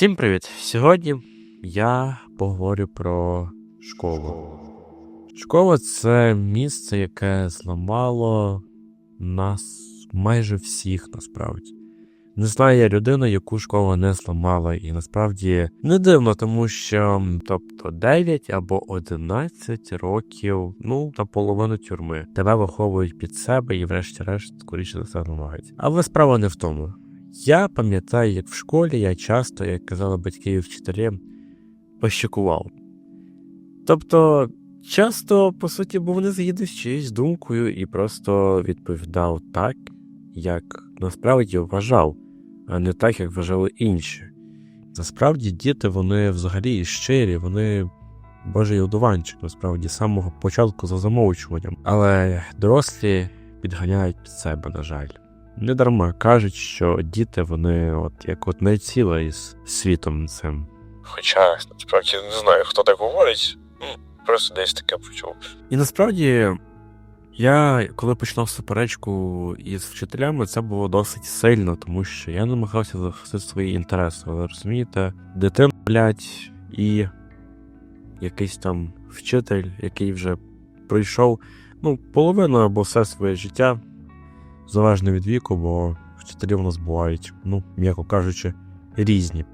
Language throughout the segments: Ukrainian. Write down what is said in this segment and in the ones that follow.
Всім привіт! Сьогодні я поговорю про школу. Школа це місце, яке зламало нас майже всіх насправді. Не знаю я людину, яку школа не зламала, і насправді не дивно, тому що тобто 9 або 11 років, ну наполовину тюрми, тебе виховують під себе і, врешті-решт, скоріше за все ламають. Але справа не в тому. Я пам'ятаю, як в школі я часто, як казали батьки і вчителі, пощекував. Тобто, часто, по суті, був не згідний з чиюсь думкою і просто відповідав так, як насправді вважав, а не так, як вважали інші. Насправді, діти, вони взагалі щирі, вони божий одуванчик, насправді, з самого початку за замовчуванням. Але дорослі підганяють під себе, на жаль. Не дарма кажуть, що діти вони от як от не ціле із світом цим. Хоча насправді не знаю, хто так говорить. Ну, просто десь таке почув. І насправді, я коли починав суперечку із вчителями, це було досить сильно, тому що я намагався захистити свої інтереси. Але розумієте, дитина, блядь, і якийсь там вчитель, який вже пройшов ну, половину або все своє життя, залежно від віку, бо вчителі у нас бувають, ну, м'яко кажучи, різні.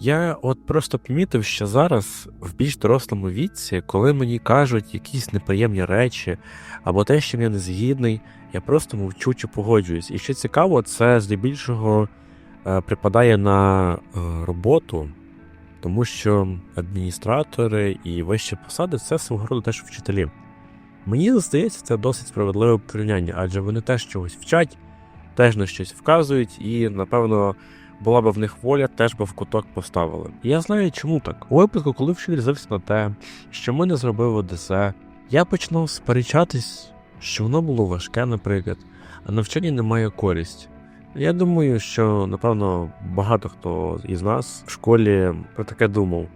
Я от просто помітив, що зараз в більш дорослому віці, коли мені кажуть якісь неприємні речі або те, що я не згідний, я просто мовчу чи погоджуюсь. І що цікаво, це здебільшого е, припадає на е, роботу, тому що адміністратори і вищі посади це свого роду теж вчителі. Мені здається, це досить справедливе порівняння, адже вони теж чогось вчать, теж на щось вказують, і, напевно, була б в них воля, теж би в куток поставили. І я знаю, чому так. У випадку, коли вчитель злився на те, що ми не зробили ДС, я починав сперечатись, що воно було важке, наприклад, а навчання не має користь. Я думаю, що напевно багато хто із нас в школі про таке думав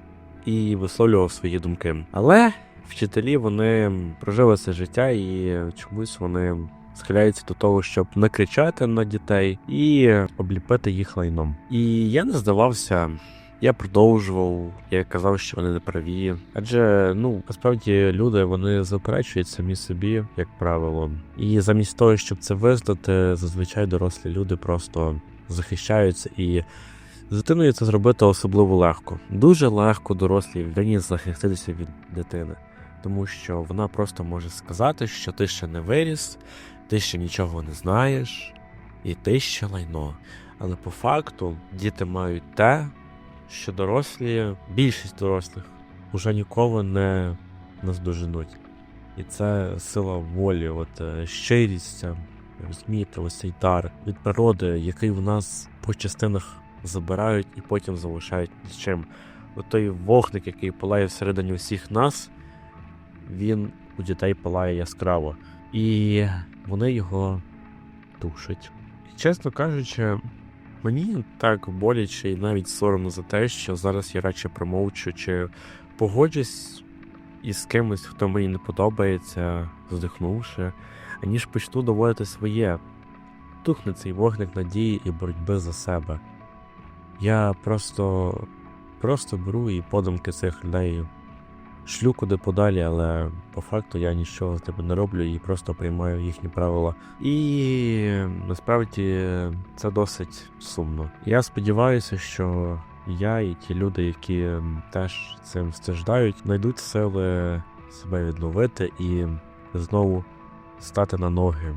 і висловлював свої думки. Але вчителі вони прожили це життя і чомусь вони схиляються до того, щоб накричати на дітей і обліпити їх лайном. І я не здавався. Я продовжував, я казав, що вони не праві. Адже ну насправді люди вони заперечують самі собі, як правило. І замість того, щоб це визнати, зазвичай дорослі люди просто захищаються і з дитиною це зробити особливо легко. Дуже легко дорослій людині захиститися від дитини, тому що вона просто може сказати, що ти ще не виріс, ти ще нічого не знаєш, і ти ще лайно. Але по факту діти мають те, що дорослі, більшість дорослих уже ніколи не наздоженуть. І це сила волі, от е, щирість, ця, розумієте, ось цей дар від природи, який в нас по частинах забирають і потім залишають ні з чим. От той вогник, який палає всередині всіх нас, він у дітей палає яскраво. І вони його тушать. Чесно кажучи, мені так боляче і навіть соромно за те, що зараз я радше промовчу чи погоджусь із кимось, хто мені не подобається, здихнувши, аніж почну доводити своє. Тухне цей вогник надії і боротьби за себе. Я просто, просто беру і подумки цих людей шлю куди подалі, але по факту я нічого з тебе не роблю і просто приймаю їхні правила. І насправді це досить сумно. Я сподіваюся, що я і ті люди, які теж цим страждають, знайдуть сили себе відновити і знову стати на ноги.